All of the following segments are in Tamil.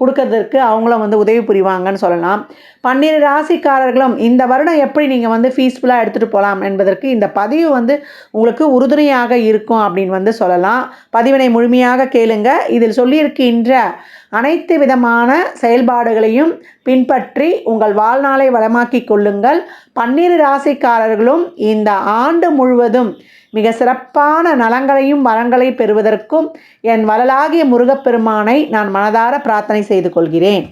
கொடுக்கறதற்கு அவங்களும் வந்து உதவி புரிவாங்கன்னு சொல்லலாம். பன்னிரு ராசிக்காரர்களும் இந்த வருடம் எப்படி நீங்கள் வந்து ஃபீஸ்ஃபுல்லாக எடுத்துகிட்டு போகலாம் என்பதற்கு இந்த பதிவு வந்து உங்களுக்கு உறுதுணையாக இருக்கும் அப்படின்னு வந்து சொல்லலாம். பதிவினை முழுமையாக கேளுங்க. இதில் சொல்லியிருக்கின்ற அனைத்து விதமான செயல்பாடுகளையும் பின்பற்றி உங்கள் வாழ்நாளை வளமாக்கிக் கொள்ளுங்கள். பன்னிரு ராசிக்காரர்களும் இந்த ஆண்டு முழுவதும் மிக சிறப்பான நலங்களையும் வரங்களை பெறுவதற்கும் என் வளலாகிய முருகப்பெருமானை நான் மனதார பிரார்த்தனை செய்து கொள்கிறேன்.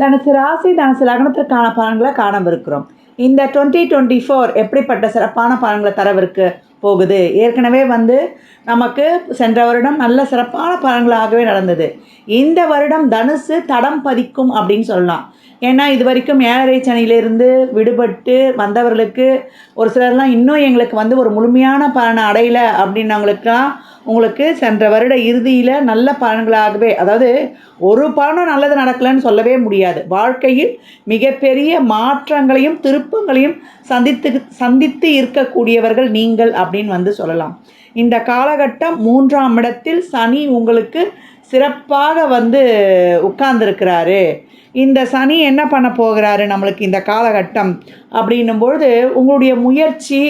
தனுசு ராசி தனுசு லக்னத்திற்கான பலன்களை காணவிருக்கிறோம். இந்த டுவெண்ட்டி டுவெண்ட்டி ஃபோர் எப்படிப்பட்ட சிறப்பான பலன்களை தரவிருக்கு போகுது. ஏற்கனவே வந்து நமக்கு சென்ற வருடம் நல்ல சிறப்பான பலன்களாகவே நடந்தது. இந்த வருடம் தனுசு தடம் பதிக்கும் அப்படின்னு சொல்லலாம். ஏன்னா இது வரைக்கும் ஏழரை சனியிலிருந்து விடுபட்டு வந்தவர்களுக்கு ஒரு சிலர்லாம் இன்னும் எங்களுக்கு வந்து ஒரு முழுமையான பலனை அடையலை அப்படின்னவங்களுக்குலாம் உங்களுக்கு சென்ற வருட இறுதியில் நல்ல பலன்களாகவே அதாவது ஒரு பலனும் நல்லது நடக்கலைன்னு சொல்லவே முடியாது. வாழ்க்கையில் மிகப்பெரிய மாற்றங்களையும் திருப்பங்களையும் சந்தித்து சந்தித்து இருக்கக்கூடியவர்கள் நீங்கள் அப்படின்னு வந்து சொல்லலாம். இந்த காலகட்டம் மூன்றாம் இடத்தில் சனி உங்களுக்கு சிறப்பாக வந்து உட்கார்ந்துருக்கிறாரு. இந்த சனி என்ன பண்ண போகிறாரு நம்மளுக்கு இந்த காலகட்டம் அப்படின்னும் பொழுது உங்களுடைய முயற்சி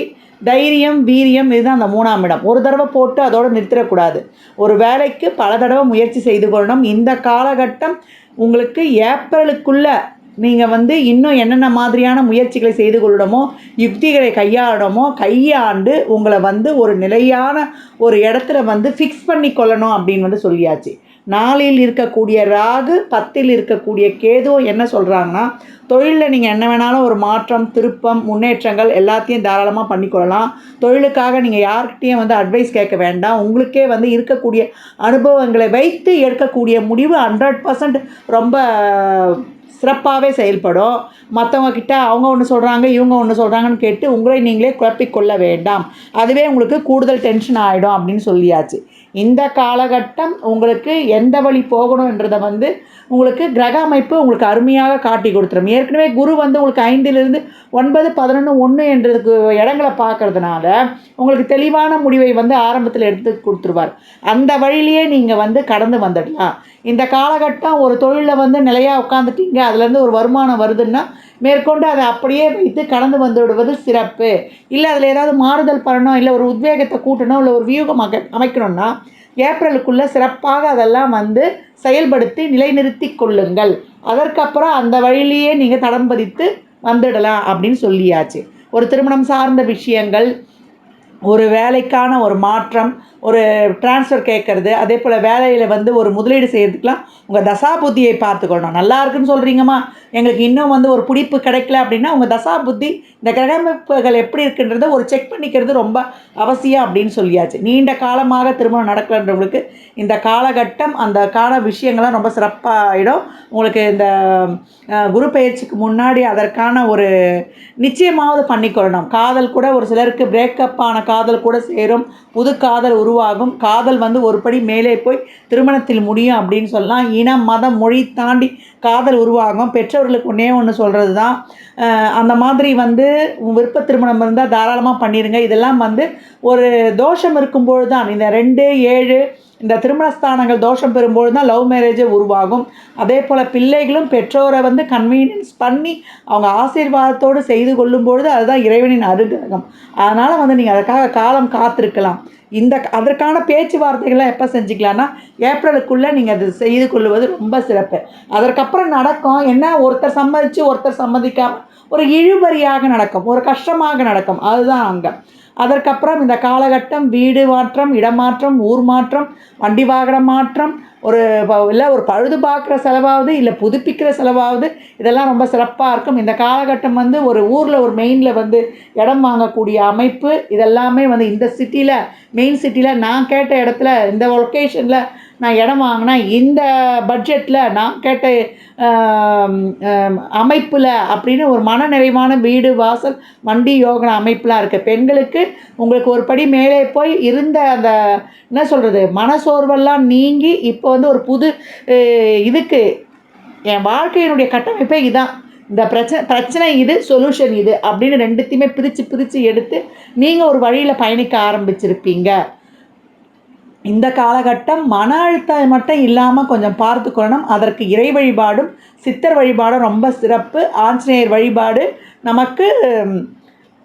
தைரியம் வீரியம் இதுதான் அந்த மூணாம் இடம். ஒரு தடவை போட்டு அதோடு நிறுத்திடக்கூடாது. ஒரு வேலைக்கு பல தடவை முயற்சி செய்து கொள்ளணும். இந்த காலகட்டம் உங்களுக்கு ஏப்ரலுக்குள்ளே நீங்கள் வந்து இன்னும் என்னென்ன மாதிரியான முயற்சிகளை செய்து கொள்ளணுமோ யுக்திகளை கையாளணுமோ கையாண்டு உங்களை வந்து ஒரு நிலையான ஒரு இடத்துல வந்து ஃபிக்ஸ் பண்ணி கொள்ளணும் அப்படின்னு வந்து சொல்லியாச்சு. நாளில் இருக்கக்கூடிய ராகு பத்தில் இருக்கக்கூடிய கேதுவும் என்ன சொல்கிறாங்கன்னா தொழிலில் நீங்கள் என்ன வேணாலும் ஒரு மாற்றம் திருப்பம் முன்னேற்றங்கள் எல்லாத்தையும் தாராளமாக பண்ணிக்கொள்ளலாம் தொழிலுக்காக நீங்கள் யார்கிட்டையும் வந்து அட்வைஸ் கேட்க வேண்டாம். உங்களுக்கே வந்து இருக்கக்கூடிய அனுபவங்களை வைத்து எடுக்கக்கூடிய முடிவு ஹண்ட்ரட் பர்சன்ட் ரொம்ப சிறப்பாகவே செயல்படும். மற்றவங்க கிட்ட அவங்க ஒன்று சொல்கிறாங்க இவங்க ஒன்று சொல்கிறாங்கன்னு கேட்டு உங்களை நீங்களே குழப்பிக்கொள்ள வேண்டாம். அதுவே உங்களுக்கு கூடுதல் டென்ஷன் ஆகிடும் அப்படின்னு சொல்லியாச்சு. இந்த காலகட்டம் உங்களுக்கு எந்த வழி போகணுன்றதை வந்து உங்களுக்கு கிரக அமைப்பு உங்களுக்கு அருமையாக காட்டி கொடுத்துரும். ஏற்கனவே குரு வந்து உங்களுக்கு ஐந்திலிருந்து ஒன்பது பதினொன்று ஒன்று என்றதுக்கு இடங்களை பார்க்கறதுனால உங்களுக்கு தெளிவான முடிவை வந்து ஆரம்பத்தில் எடுத்து கொடுத்துருவார். அந்த வழியிலேயே நீங்கள் வந்து கடந்து வந்துடலாம். இந்த காலகட்டம் ஒரு தொழிலில் வந்து நிலையாக உட்காந்துட்டீங்க அதுலேருந்து ஒரு வருமானம் வருதுன்னா மேற்கொண்டு அதை அப்படியே வைத்து கடந்து வந்து விடுவது சிறப்பு. இல்லை அதில் ஏதாவது மாறுதல் பண்ணணும் இல்லை ஒரு உத்வேகத்தை கூட்டணும் இல்லை ஒரு வியூகம் அக அமைக்கணும்னா ஏப்ரலுக்குள்ளே சிறப்பாக அதெல்லாம் வந்து செயல்படுத்தி நிலைநிறுத்தி கொள்ளுங்கள். அதற்கப்புறம் அந்த வழியிலேயே நீங்கள் தடம் பதித்து வந்துடலாம் அப்படின்னு சொல்லியாச்சு. ஒரு திருமணம் சார்ந்த விஷயங்கள் ஒரு வேலைக்கான ஒரு மாற்றம் ஒரு ட்ரான்ஸ்ஃபர் கேட்குறது அதே போல் வேலையில் வந்து ஒரு முதலீடு செய்கிறதுக்கெலாம் உங்கள் தசாபுத்தியை பார்த்துக்கணும். நல்லா இருக்குன்னு சொல்கிறீங்கம்மா எங்களுக்கு இன்னும் வந்து ஒரு பிடிப்பு கிடைக்கல அப்படின்னா உங்கள் தசாபுத்தி இந்த கிரகமைப்புகள் எப்படி இருக்குன்றதை ஒரு செக் பண்ணிக்கிறது ரொம்ப அவசியம் அப்படின்னு சொல்லியாச்சு. நீண்ட காலமாக திருமணம் நடக்கலன்றவங்களுக்கு இந்த காலகட்டம் அந்த கால விஷயங்கள்லாம் ரொம்ப சிறப்பாகிடும் உங்களுக்கு இந்த குரு பயிற்சிக்கு முன்னாடி அதற்கான ஒரு நிச்சயமாவது பண்ணிக்கொள்ளணும். காதல் கூட ஒரு சிலருக்கு பிரேக்கப் ஆன காதல் கூட சேரும். புது காதல் உருவாகும். காதல் வந்து ஒரு படி மேலே போய் திருமணத்தில் முடியும் அப்படின்னு சொல்லலாம். இனம் மதம் மொழி தாண்டி காதல் உருவாகும். பெற்றோர்களுக்கு ஒன்றே ஒன்று சொல்கிறது தான் அந்த மாதிரி வந்து விருப்ப திருமணம் இருந்தால் தாராளமாக பண்ணிடுங்க இதெல்லாம் வந்து ஒரு தோஷம் இருக்கும்பொழுது தான் இந்த ரெண்டு ஏழு இந்த திருமணஸ்தானங்கள் தோஷம் பெறும்பொழுது தான் லவ் மேரேஜே உருவாகும். அதே போல் பிள்ளைகளும் பெற்றோரை வந்து கன்வீனியன்ஸ் பண்ணி அவங்க ஆசீர்வாதத்தோடு செய்து கொள்ளும்பொழுது அதுதான் இறைவனின் அருகிரகம் அதனால் வந்து நீங்கள் அதுக்காக காலம் காத்திருக்கலாம். இந்த அதற்கான பேச்சுவார்த்தைகளை எப்போ செஞ்சுக்கலான்னா ஏப்ரலுக்குள்ளே நீங்கள் அது செய்து கொள்வது ரொம்ப சிறப்பு. அதற்கப்புறம் நடக்கும் என்ன? ஒருத்தர் சம்மதித்து ஒருத்தர் சம்மதிக்காமல் ஒரு இழுபறியாக நடக்கும் ஒரு கஷ்டமாக நடக்கும். அதுதான் அங்கே அதற்கப்புறம் இந்த காலகட்டம் வீடு மாற்றம் இடமாற்றம் ஊர் மாற்றம் வண்டி வாகன மாற்றம் ஒரு இல்லை ஒரு பழுது பார்க்குற செலவாகுது இல்லை புதுப்பிக்கிற செலவாகுது இதெல்லாம் ரொம்ப சிறப்பாக இருக்கும். இந்த காலகட்டம் வந்து ஒரு ஊரில் ஒரு மெயினில் வந்து இடம் வாங்கக்கூடிய அமைப்பு இதெல்லாமே வந்து இந்த சிட்டியில் மெயின் சிட்டியில் நான் கேட்ட இடத்துல இந்த லொக்கேஷனில் நான் இடம் வாங்கினா இந்த பட்ஜெட்டில் நான் கேட்ட அமைப்பில் அப்படின்னு ஒரு மனநிறைவான வீடு வாசல் வண்டி யோகன அமைப்பெலாம் இருக்குது பெண்களுக்கு உங்களுக்கு ஒரு படி மேலே போய் இருந்த அந்த என்ன சொல்கிறது மனசோர்வெல்லாம் நீங்கி இப்போ வந்து ஒரு புது இதுக்கு என் வாழ்க்கையினுடைய கட்டமைப்பே இதான். இந்த பிரச்சனை பிரச்சனை இது சொல்யூஷன் இது அப்படின்னு ரெண்டுத்தையுமே பிரித்து பிரித்து எடுத்து நீங்கள் ஒரு வழியில் பயணிக்க ஆரம்பிச்சிருப்பீங்க. இந்த காலகட்டம் மன அழுத்தம் மட்டும் இல்லாமல் கொஞ்சம் பார்த்துக்கொள்ளணும். அதற்கு இறை வழிபாடும் சித்தர் வழிபாடும் ரொம்ப சிறப்பு. ஆஞ்சநேயர் வழிபாடு நமக்கு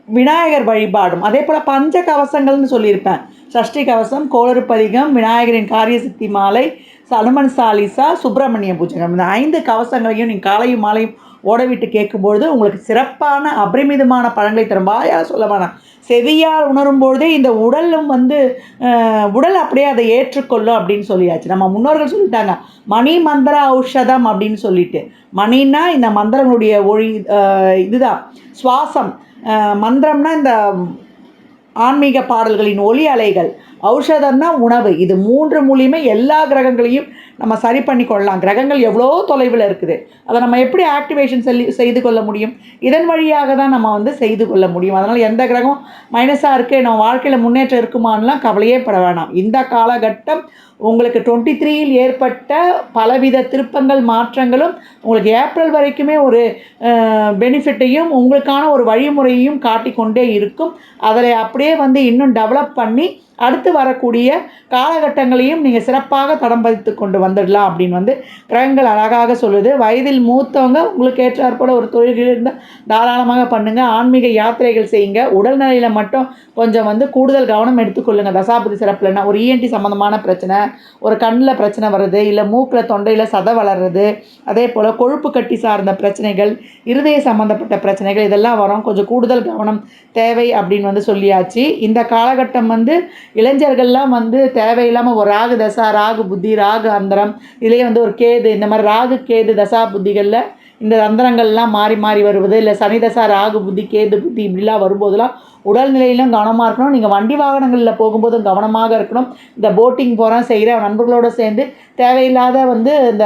விநாயகர் வழிபாடும். அதே போல் பஞ்ச கவசங்கள்னு சொல்லியிருப்பேன். சஷ்டி கவசம் கோளறுப்பதிகம் விநாயகரின் காரிய சித்தி மாலை சலுமன் சாலிசா சுப்பிரமணிய பூஜகம் இந்த ஐந்து கவசங்களையும் நீங்கள் காலையும் மாலையும் ஓட விட்டு கேட்கும்பொழுது உங்களுக்கு சிறப்பான அபரிமிதமான பழங்களை தரும். வாயால் சொல்ல வேணாம். செவியால் உணரும் பொழுதே இந்த உடலும் வந்து உடல் அப்படியே அதை ஏற்றுக்கொள்ளும் அப்படின்னு சொல்லியாச்சு. நம்ம முன்னோர்கள் சொல்லிட்டாங்க மணி மந்திர ஔஷதம் அப்படின்னு சொல்லிட்டு. மணின்னா இந்த மந்திரங்களுடைய ஒளி இதுதான். சுவாசம். மந்திரம்னா இந்த ஆன்மீக பாடல்களின் ஒலி அலைகள். ஔஷதம்னா உணவு. இது மூன்று மூலியமே எல்லா கிரகங்களையும் நம்ம சரி பண்ணி கொள்ளலாம். கிரகங்கள் எவ்வளோ தொலைவில் இருக்குது. அதை நம்ம எப்படி ஆக்டிவேஷன் செல்லி செய்து கொள்ள முடியும்? இதன் வழியாக தான் நம்ம வந்து செய்து கொள்ள முடியும். அதனால் எந்த கிரகம் மைனஸாக இருக்குது நம்ம வாழ்க்கையில் முன்னேற்றம் இருக்குமான்லாம் கவலையே பட வேணாம். இந்த காலகட்டம் உங்களுக்கு டுவெண்ட்டி த்ரீயில் ஏற்பட்ட பலவித திருப்பங்கள் மாற்றங்களும் உங்களுக்கு ஏப்ரல் வரைக்குமே ஒரு பெனிஃபிட்டையும் உங்களுக்கான ஒரு வழிமுறையையும் காட்டிக்கொண்டே இருக்கும். அதில் அப்படியே வந்து இன்னும் டெவலப் பண்ணி அடுத்து வரக்கூடிய காலகட்டங்களையும் நீங்கள் சிறப்பாக தடம் பதித்து கொண்டு வந்துடலாம் அப்படின்னு வந்து கிரகங்கள் அழகாக சொல்லுது. வயதில் மூத்தவங்க உங்களுக்கு ஏற்றாற்போல ஒரு தொழில்கள் இருந்தால் தாராளமாக பண்ணுங்கள் ஆன்மீக யாத்திரைகள் செய்யுங்க. உடல்நிலையில் மட்டும் கொஞ்சம் வந்து கூடுதல் கவனம் எடுத்துக்கொள்ளுங்கள் தசாபதி சிறப்புலன்னா ஒரு இஎன்டி சம்மந்தமான பிரச்சனை ஒரு கண்ணில் பிரச்சனை வருது இல்லை மூக்கில் தொண்டையில் சதை வளர்றது அதே போல் கொழுப்பு கட்டி சார்ந்த பிரச்சனைகள் இருதய சம்மந்தப்பட்ட பிரச்சனைகள் இதெல்லாம் வரும். கொஞ்சம் கூடுதல் கவனம் தேவை அப்படின்னு வந்து சொல்லியாச்சு. இந்த காலகட்டம் வந்து இளைஞர்கள்லாம் வந்து தேவையில்லாமல் ஒரு ராகு தசா ராகு புத்தி ராகு அந்தரம் இதுலேயே வந்து ஒரு கேது இந்த மாதிரி ராகு கேது தசா புத்திகளில் இந்த அந்தரங்கள்லாம் மாறி மாறி வருவது இல்லை சனி தசா ராகு புத்தி கேது புத்தி இப்படிலாம் வரும்போதெல்லாம் உடல்நிலையிலும் கவனமாக இருக்கணும். நீங்கள் வண்டி வாகனங்களில் போகும்போதும் கவனமாக இருக்கணும். இந்த போட்டிங் போகிறேன் செய்கிற நண்பர்களோடு சேர்ந்து தேவையில்லாத வந்து இந்த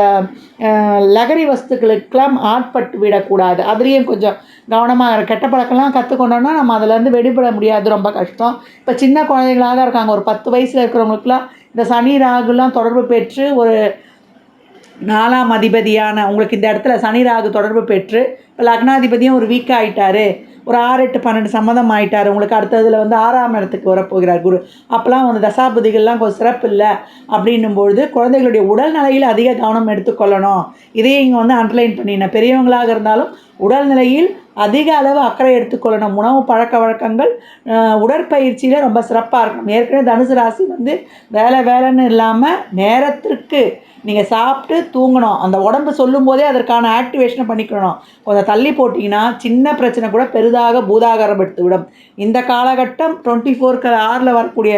லகரி வஸ்துக்களுக்கெல்லாம் ஆட்பட்டு விடக்கூடாது. அதுலேயும் கொஞ்சம் கவனமாக கெட்ட பழக்கம்லாம் கற்றுக்கொண்டோன்னா நம்ம அதிலேருந்து வெளிப்பட முடியாது. ரொம்ப கஷ்டம். இப்போ சின்ன குழந்தைகளாக தான் இருக்காங்க. ஒரு பத்து வயசில் இருக்கிறவங்களுக்குலாம் இந்த சனி ராகுலாம் தொடர்பு பெற்று ஒரு நாலாம் அதிபதியான உங்களுக்கு இந்த இடத்துல சனி ராகு தொடர்பு பெற்று இப்போ லக்னாதிபதியும் ஒரு வீக் ஆகிட்டாரு ஒரு ஆறு எட்டு பன்னெண்டு சம்மதம் ஆயிட்டார். உங்களுக்கு அடுத்ததில் வந்து ஆறாம் இடத்துக்கு வரப்போகிறார் குரு. அப்போலாம் வந்து தசாபதிகள்லாம் கொஞ்சம் சிறப்பு இல்லை. அப்படின்னும் பொழுது குழந்தைகளுடைய உடல்நிலையில் அதிக கவனம் எடுத்துக்கொள்ளணும் இதையும் இங்கே வந்து அண்டர்லைன் பண்ணினேன் பெரியவங்களாக இருந்தாலும் உடல்நிலையில் அதிக அளவு அக்கறை எடுத்துக்கொள்ளணும் உணவு பழக்க வழக்கங்கள் உடற்பயிற்சியில் ரொம்ப சிறப்பாக இருக்கணும். ஏற்கனவே தனுசு ராசி வந்து வேலை வேலைன்னு இல்லாமல் நேரத்திற்கு நீங்கள் சாப்பிட்டு தூங்கணும். அந்த உடம்பு சொல்லும் போதே அதற்கான ஆக்டிவேஷனை பண்ணிக்கணும். கொஞ்சம் தள்ளி போட்டிங்கன்னா சின்ன பிரச்சனை கூட பெரிதாக பூதாகாரம் எடுத்து விடும் இந்த காலகட்டம் டுவெண்ட்டி ஃபோருக்கு ஆறில் வரக்கூடிய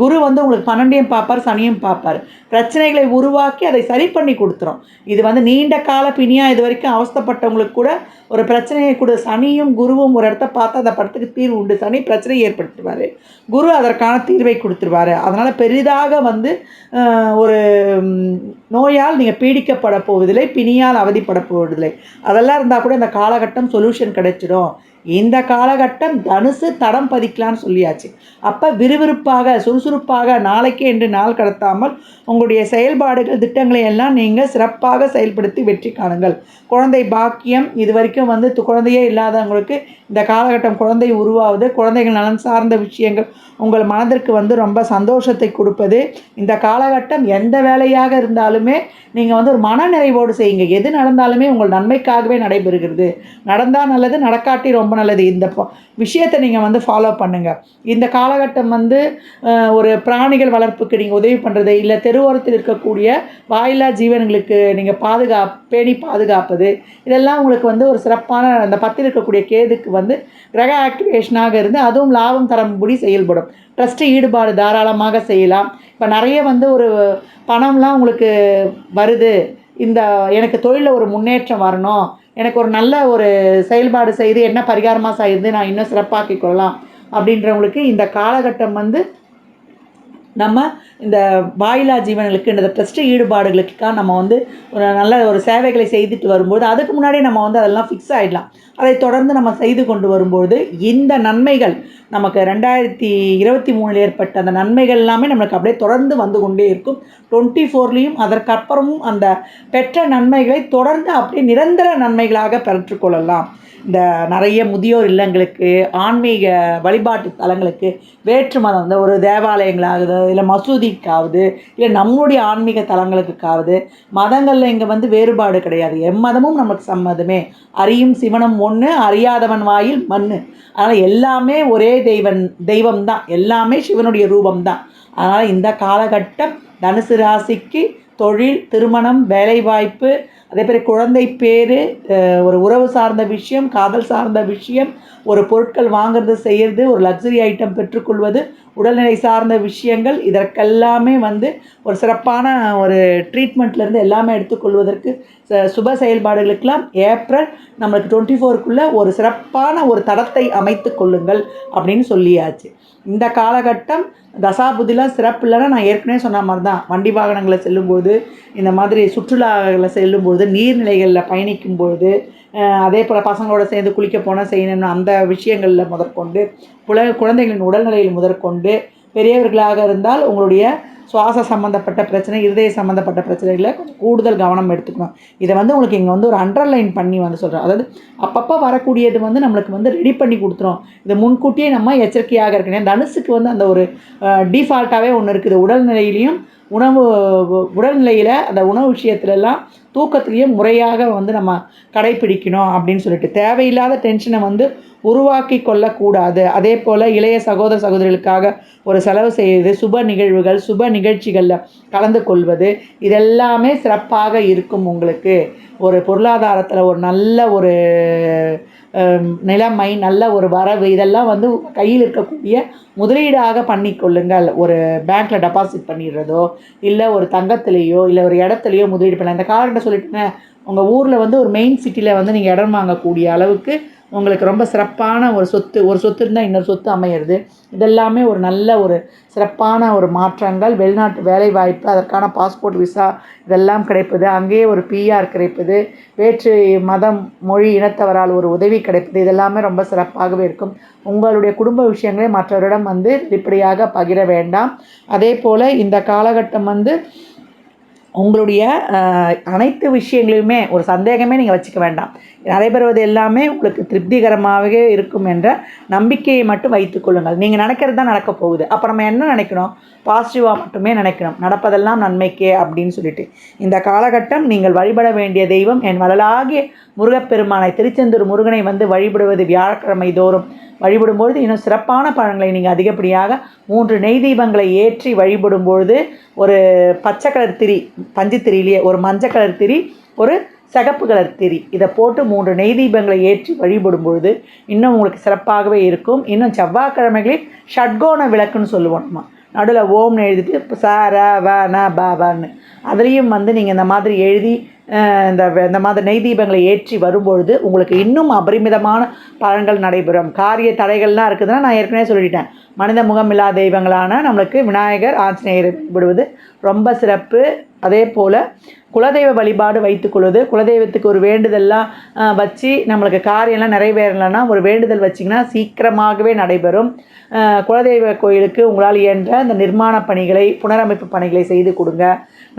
குரு வந்து உங்களுக்கு பன்னெண்டையும் பார்ப்பார் சனியும் பார்ப்பார். பிரச்சனைகளை உருவாக்கி அதை சரி பண்ணி கொடுத்துரும். இது வந்து நீண்ட கால பிணியாக இது வரைக்கும் அவஸ்தப்பட்டவங்களுக்கு கூட ஒரு பிரச்சனையை கூட. சனியும் குருவும் ஒரு இடத்த பார்த்து அந்த படத்துக்கு தீர்வு உண்டு. சனி பிரச்சனையை ஏற்படுத்துவார். குரு அதற்கான தீர்வை கொடுத்துருவார். அதனால் பெரிதாக வந்து ஒரு நோயால் நீங்கள் பீடிக்கப்பட போவதில்லை பிணியால் அவதிப்பட போவதில்லை. அதெல்லாம் இருந்தால் கூட இந்த காலகட்டம் சொல்யூஷன் கிடைச்சிடும். இந்த காலகட்டம் தனுசு தடம் பதிக்கலான்னு சொல்லியாச்சு. அப்போ விறுவிறுப்பாக சுறுசுறுப்பாக நாளைக்கே என்று நாள் கடத்தாமல் உங்களுடைய செயல்பாடுகள் திட்டங்களை எல்லாம் நீங்கள் சிறப்பாக செயல்படுத்தி வெற்றி காணுங்கள். குழந்தை பாக்கியம் இது வரைக்கும் வந்து குழந்தையே இல்லாதவங்களுக்கு இந்த காலகட்டம் குழந்தை உருவாவது குழந்தைகள் நலன் சார்ந்த விஷயங்கள் உங்கள் மனதிற்கு வந்து ரொம்ப சந்தோஷத்தை கொடுப்பது. இந்த காலகட்டம் எந்த வேலையாக இருந்தாலுமே நீங்கள் வந்து ஒரு மன நிறைவோடு செய்யுங்க. எது நடந்தாலுமே உங்கள் நன்மைக்காகவே நடைபெறுகிறது. நடந்தால் நல்லது நடக்காட்டி ரொம்ப நல்லது. இந்த விஷயத்தை நீங்கள் வந்து ஃபாலோ பண்ணுங்கள் இந்த காலகட்டம் வந்து ஒரு பிராணிகள் வளர்ப்புக்கு நீங்கள் உதவி பண்ணுறது இல்லை தெருவோரத்தில் இருக்கக்கூடிய வாயில்லா ஜீவன்களுக்கு நீங்கள் பாதுகா பேணி பாதுகாப்பது இதெல்லாம் உங்களுக்கு வந்து ஒரு சிறப்பான அந்த பத்தில் இருக்கக்கூடிய கேதுக்கு வந்து கிரக ஆக்டிவேஷனாக இருந்து அதுவும் லாபம் தரும்படி செயல்படும். ட்ரஸ்ட்டு ஈடுபாடு தாராளமாக செய்யலாம். இப்போ நிறைய வந்து ஒரு பணம்லாம் உங்களுக்கு வருது. இந்த எனக்கு தொழிலில் ஒரு முன்னேற்றம் வரணும். எனக்கு ஒரு நல்ல ஒரு செயல்பாடு செய்து என்ன பரிகாரமாக செய்து நான் இன்னும் சிறப்பாக்கிக் கொள்ளலாம். அப்படின்றவங்களுக்கு இந்த காலகட்டம் வந்து நம்ம இந்த வாயிலா ஜீவன்களுக்கு இந்த ட்ரஸ்ட் ஈடுபாடுகளுக்காக நம்ம வந்து ஒரு நல்ல ஒரு சேவைகளை செய்துட்டு வரும்போது அதுக்கு முன்னாடியே நம்ம வந்து அதெல்லாம் ஃபிக்ஸ் ஆகிடலாம் அதை தொடர்ந்து நம்ம செய்து கொண்டு வரும்போது இந்த நன்மைகள் நமக்கு ரெண்டாயிரத்தி இருபத்தி மூணில் ஏற்பட்ட அந்த நன்மைகள் எல்லாமே நம்மளுக்கு அப்படியே தொடர்ந்து வந்து கொண்டே இருக்கும். டுவெண்ட்டி ஃபோர்லேயும் அதற்கப்புறமும் அந்த பெற்ற நன்மைகளை தொடர்ந்து அப்படியே நிரந்தர நன்மைகளாக பெற்றுக்கொள்ளலாம் இந்த நிறைய முதியோர் இல்லங்களுக்கு ஆன்மீக வழிபாட்டு தலங்களுக்கு வேற்று மதம் இந்த ஒரு தேவாலயங்களாகுது இல்லை மசூதிக்காவது இல்லை நம்மளுடைய ஆன்மீக தலங்களுக்காவது மதங்களில் இங்கே வந்து வேறுபாடு கிடையாது. எம்மதமும் நமக்கு சம்மதமே. அறியும் சிவனம் ஒன்று அறியாதவன் வாயில் மண் அதனால் எல்லாமே ஒரே தெய்வன் தெய்வம் தான் எல்லாமே சிவனுடைய ரூபம் தான் அதனால் இந்த காலகட்டம் தனுசு ராசிக்கு தொழில் திருமணம் வேலைவாய்ப்பு அதே மாதிரி குழந்தை பேர் ஒரு உறவு சார்ந்த விஷயம் காதல் சார்ந்த விஷயம் ஒரு பொருட்கள் வாங்குறது செய்கிறது ஒரு லக்ஸரி ஐட்டம் பெற்றுக்கொள்வது உடல்நிலை சார்ந்த விஷயங்கள் இதற்கெல்லாமே வந்து ஒரு சிறப்பான ஒரு ட்ரீட்மெண்ட்லேருந்து எல்லாமே எடுத்துக்கொள்வதற்கு ச- சுப செயல்பாடுகளுக்கெல்லாம் ஏப்ரல் நம்மளுக்கு டுவெண்ட்டி ஃபோருக்குள்ளே ஒரு சிறப்பான ஒரு தடத்தை அமைத்து கொள்ளுங்கள் அப்படின்னு சொல்லியாச்சு. இந்த காலகட்டம் தசாபுதிலாம் சிறப்பு இல்லைன்னா நான் ஏற்கனவே சொன்ன மாதிரி தான் வண்டி வாகனங்களை செல்லும்போது இந்த மாதிரி சுற்றுலாவில் செல்லும்போது நீர்நிலைகளில் பயணிக்கும்போது பொழுது அதே போல் பசங்களோட சேர்ந்து குளிக்க போனால் செய்யணும்னு அந்த விஷயங்களில் முதற்கொண்டு புல குழந்தைகளின் உடல்நிலையில் முதற்கொண்டு பெரியவர்களாக இருந்தால் உங்களுடைய சுவாச சம்மந்தப்பட்ட பிரச்சனை இருதய சம்மந்தப்பட்ட பிரச்சனைகளை கொஞ்சம் கூடுதல் கவனம் எடுத்துக்கணும். இதை வந்து உங்களுக்கு இங்கே வந்து ஒரு அண்டர்லைன் பண்ணி வந்து சொல்கிறோம் அதாவது அப்பப்போ வரக்கூடியது வந்து நம்மளுக்கு வந்து ரெடி பண்ணி கொடுத்துரும். இதை முன்கூட்டியே நம்ம எச்சரிக்கையாக இருக்கணும். தனுசுக்கு வந்து அந்த ஒரு டிஃபால்ட்டாகவே ஒன்று இருக்குது. உடல்நிலையிலையும் உணவு உடல்நிலையில் அந்த உணவு விஷயத்துலலாம் தூக்கத்துலேயும் முறையாக வந்து நம்ம கடைப்பிடிக்கணும் அப்படின்னு சொல்லிட்டு தேவையில்லாத டென்ஷனை வந்து உருவாக்கி கொள்ளக்கூடாது அதே போல் இளைய சகோதர சகோதரிகளுக்காக ஒரு செலவு செய்வது சுப நிகழ்வுகள் சுப நிகழ்ச்சிகளில் கலந்து கொள்வது இதெல்லாமே சிறப்பாக இருக்கும் உங்களுக்கு. ஒரு பொருளாதாரத்தில் ஒரு நல்ல ஒரு நிலைமை நல்ல ஒரு வரவு இதெல்லாம் வந்து கையில் இருக்கக்கூடிய முதலீடாக பண்ணிக்கொள்ளுங்கள் ஒரு பேங்க்கில் டெபாசிட் பண்ணிடுறதோ இல்லை ஒரு தங்கத்துலேயோ இல்லை ஒரு இடத்துலையோ முதலீடு பண்ணலாம். இந்த காலகட்டம் சொல்லிட்டுங்க உங்கள் ஊரில் வந்து ஒரு மெயின் சிட்டியில் வந்து நீங்கள் இடம் வாங்கக்கூடிய அளவுக்கு உங்களுக்கு ரொம்ப சிறப்பான ஒரு சொத்து ஒரு சொத்து இருந்தால் இன்னொரு சொத்து அமையிறது. இதெல்லாமே ஒரு நல்ல ஒரு சிறப்பான ஒரு மாற்றங்கள். வெளிநாட்டு வேலைவாய்ப்பு அதற்கான பாஸ்போர்ட் விசா இதெல்லாம் கிடைப்பது. அங்கேயே ஒரு பிஆர் கிடைப்பது. வேற்று மதம் மொழி இனத்தவரால் ஒரு உதவி கிடைப்பது. இதெல்லாமே ரொம்ப சிறப்பாகவே இருக்கும். உங்களுடைய குடும்ப விஷயங்களை மற்றவரிடம் வந்து வெளிப்படையாக பகிர வேண்டாம். அதே போல் இந்த காலகட்டம் வந்து உங்களுடைய அனைத்து விஷயங்களையுமே ஒரு சந்தேகமே நீங்கள் வச்சுக்க வேண்டாம். நடைபெறுவது எல்லாமே உங்களுக்கு திருப்திகரமாகவே இருக்கும் என்ற நம்பிக்கையை மட்டும் வைத்துக்கொள்ளுங்கள் நீங்கள் நினைக்கிறது தான் நடக்க போகுது. அப்போ நம்ம என்ன நினைக்கணும் பாசிட்டிவாக மட்டுமே நினைக்கணும் நடப்பதெல்லாம் நன்மைக்கே அப்படின்னு சொல்லிட்டு. இந்த காலகட்டம் நீங்கள் வழிபட வேண்டிய தெய்வம். என் வளலாகிய முருகப்பெருமானை திருச்செந்தூர் முருகனை வந்து வழிபடுவது வியாழக்கிழமை தோறும். வழிபடும்பொழுது இன்னும் சிறப்பான பழங்களை நீங்கள் அதிகப்படியாக மூன்று நெய் தீபங்களை ஏற்றி வழிபடும் பொழுது ஒரு பச்சை கலர் திரி பஞ்சு திரியிலேயே ஒரு மஞ்சள் கலர் திரி ஒரு சிகப்பு கலர் திரி. இதை போட்டு மூன்று நெய் தீபங்களை ஏற்றி வழிபடும் பொழுது இன்னும் உங்களுக்கு சிறப்பாகவே இருக்கும். இன்னும் செவ்வாய்க்கிழமைகளில் ஷட்கோண விளக்குன்னு சொல்லுவோம் நம்ம. நடுவில் ஓம்னு எழுதிட்டு இப்போ ச ர வ ந ப வன்னு அதுலேயும் வந்து நீங்கள் இந்த மாதிரி எழுதி இந்த இந்த மாதிரி நெய் தீபங்களை ஏற்றி வரும்பொழுது உங்களுக்கு இன்னும் அபரிமிதமான பலன்கள் நடைபெறும். காரிய தடைகள்லாம் இருக்குதுன்னா நான் ஏற்கனவே சொல்லிட்டேன். மனித முகமில்லா தெய்வங்களான நம்மளுக்கு விநாயகர் ஆஞ்சநேயர் விடுவது ரொம்ப சிறப்பு. அதே போல் குலதெய்வ வழிபாடு வைத்துக்கொள்வது குலதெய்வத்துக்கு ஒரு வேண்டுதல்லாம் வச்சு நம்மளுக்கு காரியம்லாம் நிறைவேறலைன்னா ஒரு வேண்டுதல் வச்சிங்கன்னா சீக்கிரமாகவே நடைபெறும். குலதெய்வ கோயிலுக்கு உங்களால் இயன்ற இந்த நிர்மாண பணிகளை புனரமைப்பு பணிகளை செய்து கொடுங்க.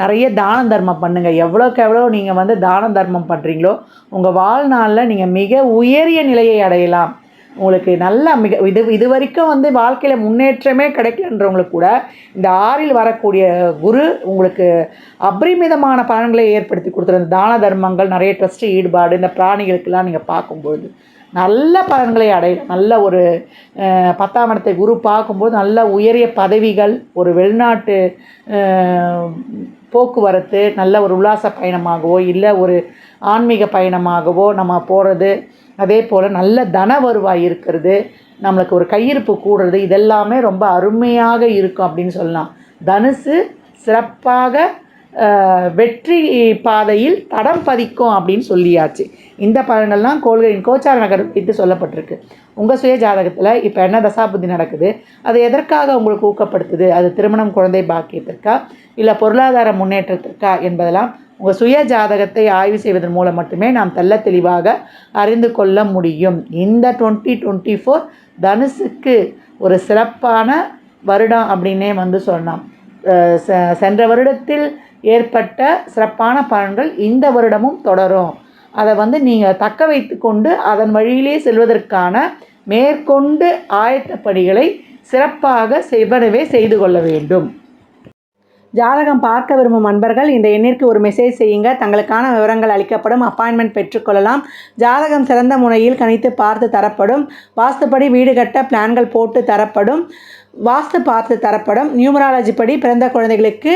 நிறைய தான தர்மம் பண்ணுங்கள் எவ்வளோக்கு எவ்வளோ நீங்கள் வந்து தான தர்மம் பண்ணுறீங்களோ உங்கள் வாழ்நாளில் நீங்கள் மிக உயரிய நிலையை அடையலாம். உங்களுக்கு நல்லா மிக இது இது வரைக்கும் வந்து வாழ்க்கையில் முன்னேற்றமே கிடைக்கலன்றவங்களுக்கு கூட இந்த ஆறில் வரக்கூடிய குரு உங்களுக்கு அபரிமிதமான பலன்களை ஏற்படுத்தி கொடுத்துரு. தான தர்மங்கள் நிறைய ட்ரஸ்ட்டு ஈடுபாடு இந்த பிராணிகளுக்கெல்லாம் நீங்கள் பார்க்கும்பொழுது நல்ல பலன்களை அடையலாம். நல்ல ஒரு பத்தாம் இடத்தை குரு பார்க்கும்போது நல்ல உயரிய பதவிகள் ஒரு வெளிநாட்டு போக்குவரத்து நல்ல ஒரு உல்லாச பயணமாகவோ இல்லை ஒரு ஆன்மீக பயணமாகவோ நம்ம போகிறது அதே போல் நல்ல தன வருவாய் இருக்கிறது நம்மளுக்கு ஒரு கையிருப்பு கூடுறது இதெல்லாமே ரொம்ப அருமையாக இருக்கும் அப்படின்னு சொல்லலாம். தனுசு சிறப்பாக வெற்றி பாதையில் தடம் பதிக்கும் அப்படின்னு சொல்லியாச்சு. இந்த பலனெல்லாம் கோள்களின் கோச்சார நகர் வைத்து சொல்லப்பட்டிருக்கு. உங்கள் சுய ஜாதகத்தில் இப்போ என்ன தசாபுத்தி நடக்குது? அது எதற்காக உங்களுக்கு ஊக்கப்படுத்துது? அது திருமணம் குழந்தை பாக்கியத்திற்கா? இல்லை பொருளாதார முன்னேற்றத்திற்கா? என்பதெல்லாம் உங்கள் சுய ஜாதகத்தை ஆய்வு செய்வதன் மூலம் மட்டுமே நாம் தெள்ள தெளிவாக அறிந்து கொள்ள முடியும். இந்த டுவெண்ட்டி டுவெண்ட்டி ஃபோர் தனுசுக்கு ஒரு சிறப்பான வருடம் அப்படின்னே வந்து சொல்லலாம் செ- சென்ற வருடத்தில் ஏற்பட்ட சிறப்பான பலன்கள் இந்த வருடமும் தொடரும். அதை வந்து நீங்கள் தக்க வைத்து கொண்டு அதன் வழியிலே செல்வதற்கான மேற்கொண்டு ஆயத்த பணிகளை சிறப்பாக செவ்வனவே செய்து கொள்ள வேண்டும். ஜாதகம் பார்க்க விரும்பும் அன்பர்கள் இந்த எண்ணிற்கு ஒரு மெசேஜ் செய்யுங்க. தங்களுக்கான விவரங்கள் அளிக்கப்படும். அப்பாயின்மெண்ட் பெற்றுக்கொள்ளலாம் ஜாதகம் சிறந்த முறையில் கணித்து பார்த்து தரப்படும். வாஸ்துப்படி வீடு கட்ட பிளான்கள் போட்டு தரப்படும். வாஸ்து பார்த்து தரப்படும். நியூமராலஜி படி பிறந்த குழந்தைகளுக்கு